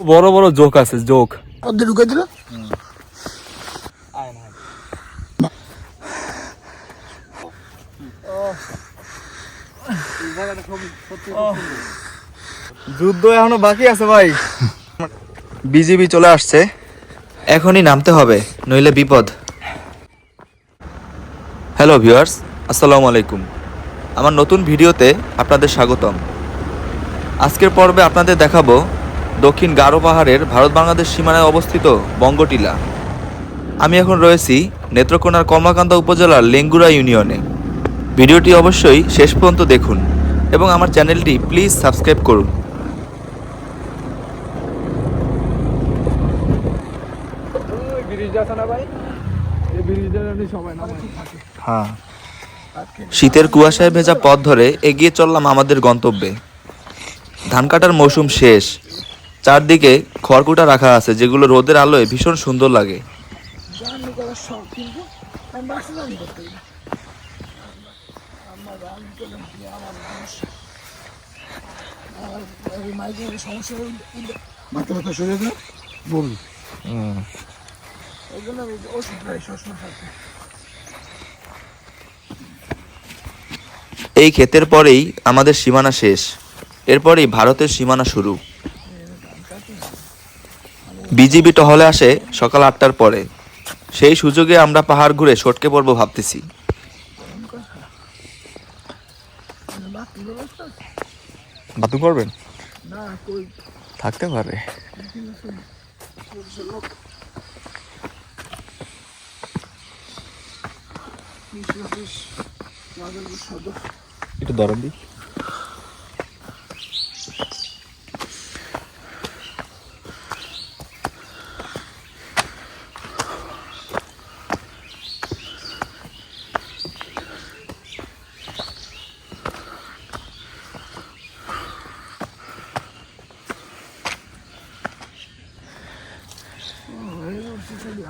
বড় বড় জোক আছে জোক। ঢুকে দিল? যুদ্ধ এখনও বাকি আছে ভাই। বিজিবি চলে আসছে। এখনই নামতে হবে নইলে বিপদ। হ্যালো ভিউয়ার্স আসসালামু আলাইকুম। আমার নতুন ভিডিওতে আপনাদের স্বাগতম। আজকের পর্বে আপনাদের দেখাবো দক্ষিণ গারো পাহাড়ের ভারত বাংলাদেশ সীমানায় অবস্থিত বঙ্গটিলা। আমি এখন রয়েছি নেত্রকোনার কমলাকান্দা উপজেলার লেঙ্গুরা ইউনিয়নে। ভিডিওটি অবশ্যই শেষ পর্যন্ত দেখুন এবং আমার চ্যানেলটি প্লিজ সাবস্ক্রাইব করুন। হ্যাঁ। শীতের কুয়াশায় ভেজা পথ ধরে এগিয়ে চললাম আমাদের গন্তব্যে। ধান কাটার মৌসুম শেষ। চারদিকে খড়কুটা রাখা আছে, যেগুলো রোদের আলোয় ভীষণ সুন্দর লাগে। এই ক্ষেতের পরেই আমাদের সীমানা শেষ। এরপরেই ভারতের সীমানা শুরু। বিজিবি টহলে আসে সকাল আটটার পরে। সেই সুযোগে আমরা পাহাড় ঘুরে সটকে পড়ব ভাবতেছি। বাথরুম করবেন থাকতে পারে। একটু ধরেন দি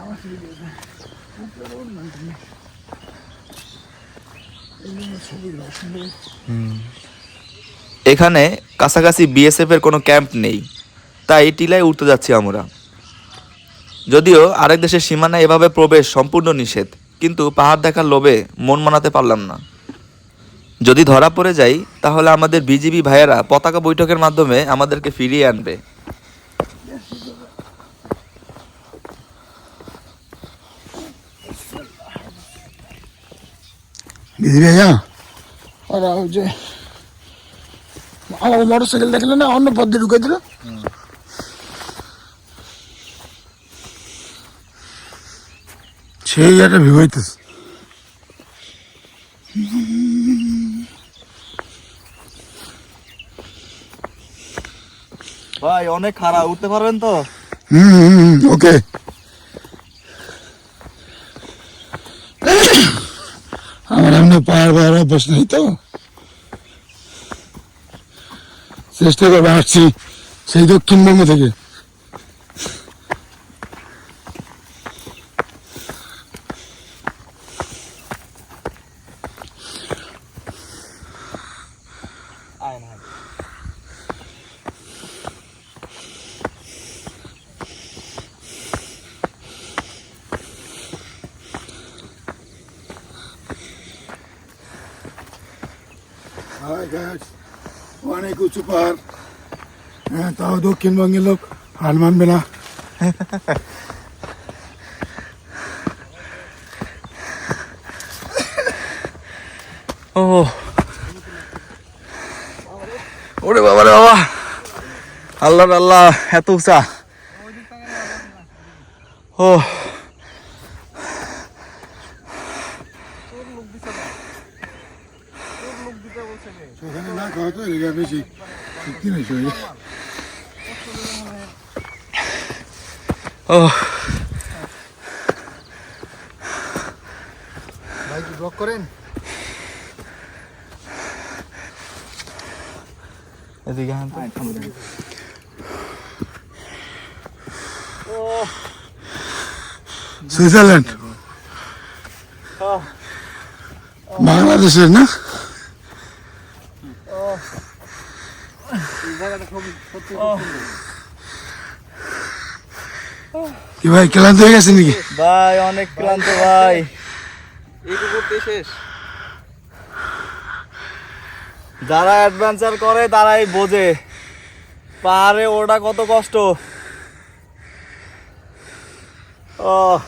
আমার ছবি দিয়েছে উপরে রোড না তুমি এই জন্য ছবি দেওয়া সুন্দর এখানে কাছাকাছি বিএসএফ এর কোনো ক্যাম্প নেই, তাই টিলায় উঠতে যাচ্ছি আমরা। যদিও আরেক দেশের সীমানা এভাবে প্রবেশ সম্পূর্ণ নিষেধ, কিন্তু পাহাড় দেখার লোভে মন মানাতে পারলাম না। যদি ধরা পড়ে যাই, তাহলে আমাদের বিজিবি ভাইয়েরা পতাকা বৈঠকের মাধ্যমে আমাদেরকে ফিরিয়ে আনবে। দিদি ভাইয়া ওরা ওই যে আমার মোটর সাইকেল দেখলে না অন্য পথ দিয়ে ঢুকে দিল। সেই একটা ভিউ হইতেছে। ভাই অনেক খারাপ উঠতে পারবেন তো? হুম ওকে। এমনি পাহাড় পাহাড় অভ্যাস নেই তো? চেষ্টা করব আসছি সেই দক্ষিণবঙ্গ থেকে। হাই গাছ, অনেক উঁচু পাহাড়। হ্যাঁ তাও দক্ষিণবঙ্গের লোক হার মানবে না। ও। ওরে বাবা রে বাবা। আল্লাহ আল্লাহ, এত উঁচা। ও। খাওয়া তো এলাকা বেশি সত্যি নেই শরীরে ও ভাই কি ব্লক করেন এদিকে হ্যাঁ সুইজারল্যান্ড বাংলাদেশের না কি ভাই ক্লান্ত হয়ে গেছে নাকি? ভাই অনেক ক্লান্ত ভাই। শেষ। যারা অ্যাডভেঞ্চার করে তারাই বোঝে। পাহাড়ে ওটা কত কষ্ট। ও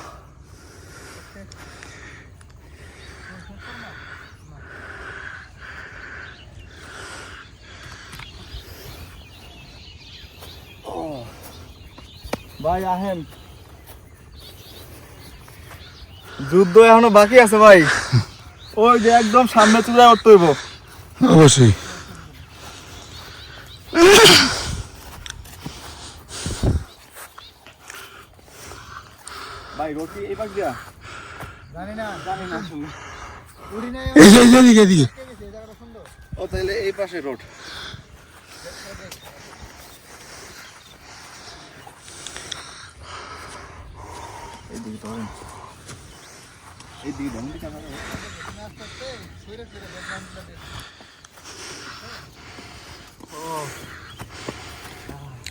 ভাই আহেন। যুদ্ধ এখনও বাকি আছে ভাই। ওই যে একদম সামনে চূড়ায় উঠতে হইব। অবশ্যই। ভাই এই পাশ দিয়া। এই যে এই যে এদিকে এদিকে। ও তাহলে এই পাশে রোড। এইদিকে তো হবেন এইদিকে ধরুন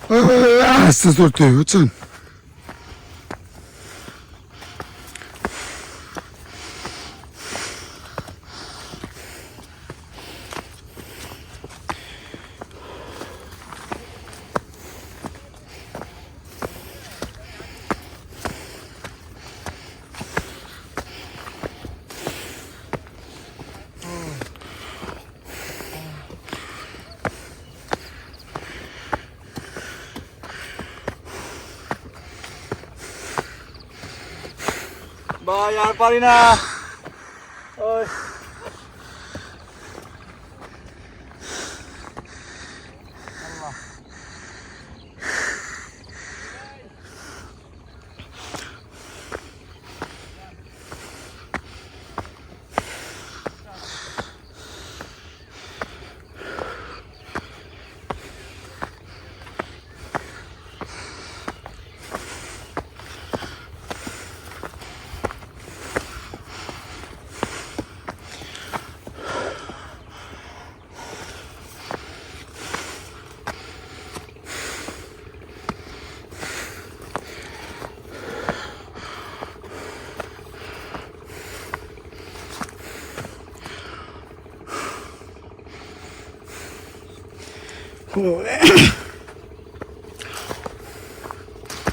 ওই, ওই, ওই, আস্তে চড়তে হবে বুঝছেন ভাই আর পারি না ওই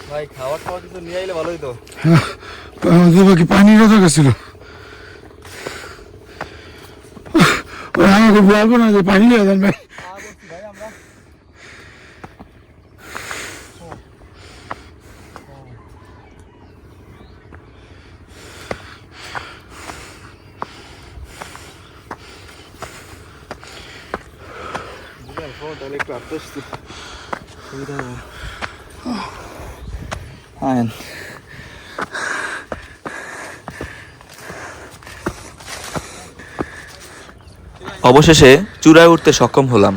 ভাই খাওয়া খাওয়া কিছু নিয়ে আইলে ভালোই তো। আমাদের বাকি পানির দরকার ছিল ওই আমাকে বলব না যে পানি নিয়ে যান ভাই আমরা আস্তে সুবিধা হবে অবশেষে চূড়ায় উঠতে সক্ষম হলাম।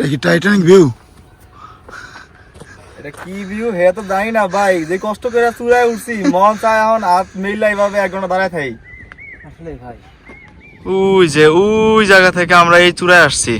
এটা কি টাইটানিক ভিউ এটা কি ভিউ হে তো জানি না ভাই। যে কষ্ট করে চূড়ায় উঠছি মন চায় এখন হাত মিলাই ভাবে এক ঘণ্টা দাঁড়ায় থাই আসলে ভাই। ওই যে ওই জায়গা থেকে আমরা এই চূড়ায় আসছি।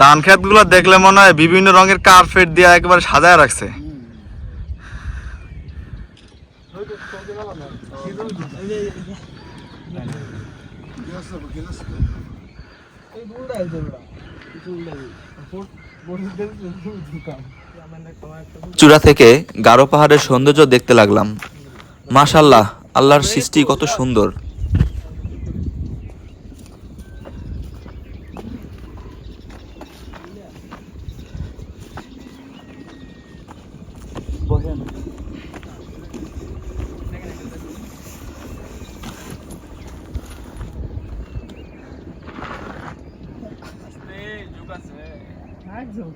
ধান ক্ষেতগুলো দেখলে মনে হয় বিভিন্ন রঙের কার্পেট দিয়ে একবার সাজায় রাখছে। চূড়া থেকে গারো পাহাড়ের সৌন্দর্য দেখতে লাগলাম। মাশাল্লাহ আল্লাহর সৃষ্টি কত সুন্দর এক যোগ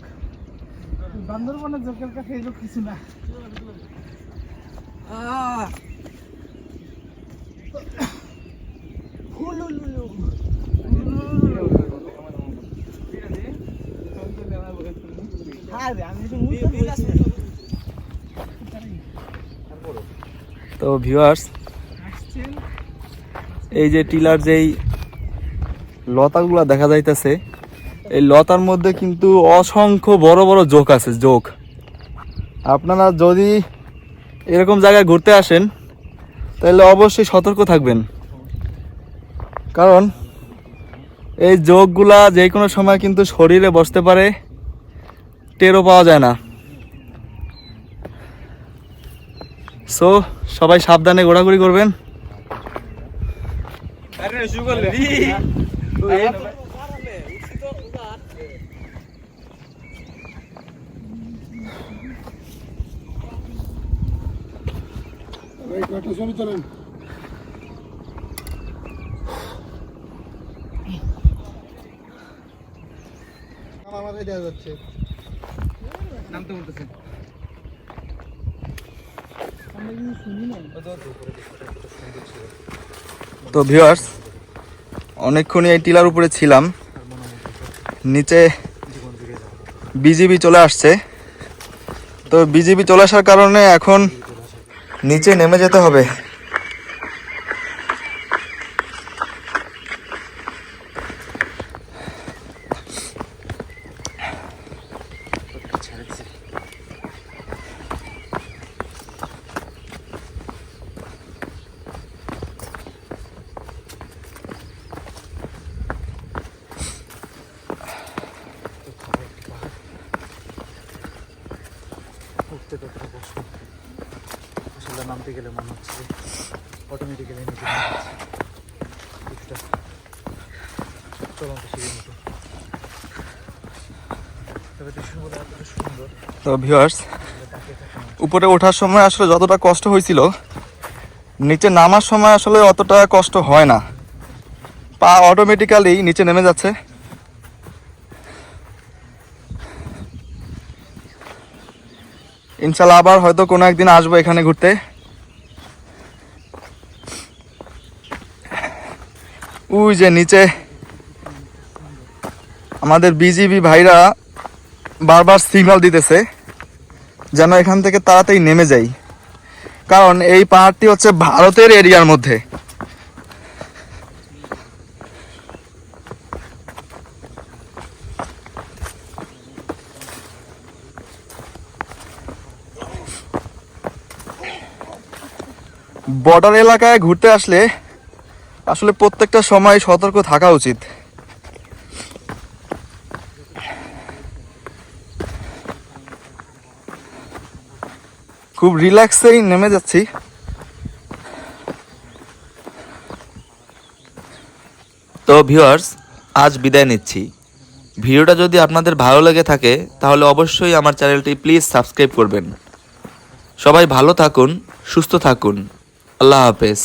বান্দরবনের যোগের কাছে এই যোগ কিছু না। তো। ভিউয়ার্স এই যে টিলার যেই লতাগুলা দেখা যাইতেছে এই লতার মধ্যে কিন্তু অসংখ্য বড় বড় জোক আছে জোক। আপনারা যদি এরকম জায়গায় ঘুরতে আসেন তাহলে অবশ্যই সতর্ক থাকবেন। কারণ এই জোকগুলা যে কোনো সময় কিন্তু শরীরে বসতে পারে টেরও পাওয়া যায় না। সো সবাই সাবধানে ঘোরাঘুরি করবেন। এই কয়টা ছবি তোলেন। আমাদের দেওয়া যাচ্ছে। তো ভিউয়ার্স অনেকক্ষণই এই টিলার উপরে ছিলাম। নিচে বিজিবি চলে আসছে। তো বিজিবি চলে আসার কারণে এখন নিচে নেমে যেতে হবে। উঠতে কষ্ট। আসলে নামতে গেলে মনে হচ্ছে অটোমেটিক্যালি উপরে ওঠার সময় আসলে যতটা কষ্ট হয়েছিল, নিচে নামার সময় আসলে অতটা কষ্ট হয় না। পা অটোমেটিক্যালি নিচে নেমে যাচ্ছে। ইনশাল্লাহ আবার হয়তো কোনো একদিন আসব এখানে ঘুরতে। ওই যে নিচে। আমাদের বিজিবি ভাইরা বারবার সিগনাল দিতেছে, যেন এখান থেকে তাড়াতাড়ি নেমে যাই। কারণ এই পাহাড়টি হচ্ছে ভারতের এরিয়ার মধ্যে। বর্ডার এলাকায় ঘুরতে আসলে আসলে প্রত্যেকটা সময় সতর্ক থাকা উচিত। খুব রিল্যাক্সেই নেমে যাচ্ছি। তো ভিউয়ার্স, আজ বিদায় নিচ্ছি। ভিডিওটা যদি আপনাদের ভালো লেগে থাকে, তাহলে অবশ্যই আমার চ্যানেলটি প্লিজ সাবস্ক্রাইব করবেন। সবাই ভালো থাকুন, সুস্থ থাকুন। আল্লাহ হাফেজ।